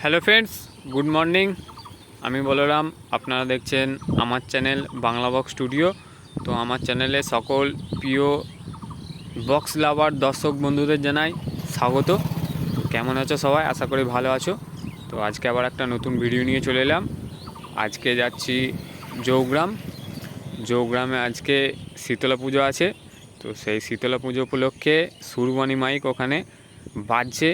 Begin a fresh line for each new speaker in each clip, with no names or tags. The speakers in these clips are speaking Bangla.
হ্যালো ফ্রেন্ডস গুড মর্নিং আমি বলরাম, আপনারা দেখছেন আমার চ্যানেল বাংলা বক্স স্টুডিও তো আমার চ্যানেলে সকল প্রিয় বক্স লাভার দর্শক বন্ধুদের জানাই স্বাগত। তো কেমন আছো সবাই? আশা করি ভালো আছো। তো আজকে আবার একটা নতুন ভিডিও নিয়ে চলে এলাম। আজকে যাচ্ছি জৌগ্রাম। জৌগ্রামে আজকে শীতলা পুজো আছে। তো সেই শীতলা পুজো উপলক্ষে সুরবানি মাইক ওখানে বাজছে।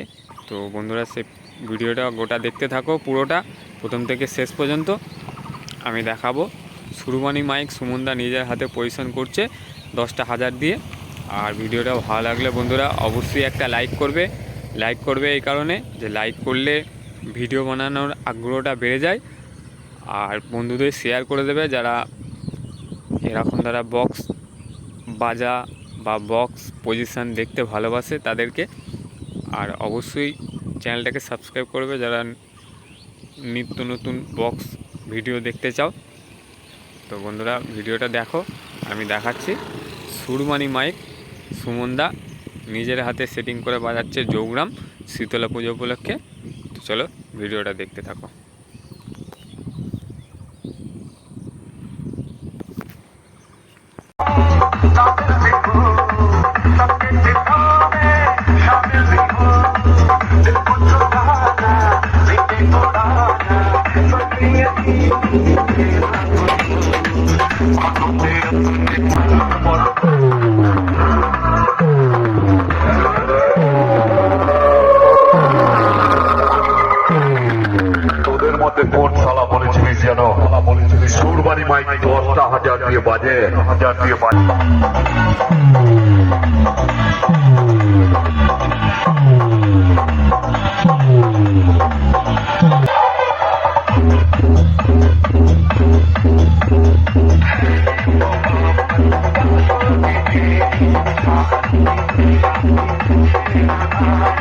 তো বন্ধুরা সে ভিডিওটা গোটা দেখতে থাকো, পুরোটা, প্রথম থেকে শেষ পর্যন্ত। আমি দেখাবো। সুরবানি মাইক সুমনদা নিজের হাতে পজিশন করছে দশটা হাজার দিয়ে। আর ভিডিওটা ভালো লাগলে বন্ধুরা অবশ্যই একটা লাইক করবে। লাইক করবে এই কারণে যে লাইক করলে ভিডিও বানানোর আগ্রহটা বেড়ে যায়। আর বন্ধুদের শেয়ার করে দেবে যারা এরকম যারা বক্স বাজা বা বক্স পজিশান দেখতে ভালোবাসে তাদেরকে। আর অবশ্যই চ্যানেলটাকে সাবস্ক্রাইব করবে যারা নিত্য নতুন বক্স ভিডিও দেখতে চাও। তো বন্ধুরা, ভিডিওটা দেখো, আমি দেখাচ্ছি। সুরমানি মাইক, সুমনদা নিজের হাতে সেটিং করে বাজাচ্ছে জৌগ্রাম শীতলা পুজো উপলক্ষে। তো চলো, ভিডিওটা দেখতে থাকো।
তোদের মধ্যে কোন শালা বলেছিলিস যেন? সুরবানি মাইক দশটা হাজার দিয়ে বাজে। হাজার দিয়ে বাজে।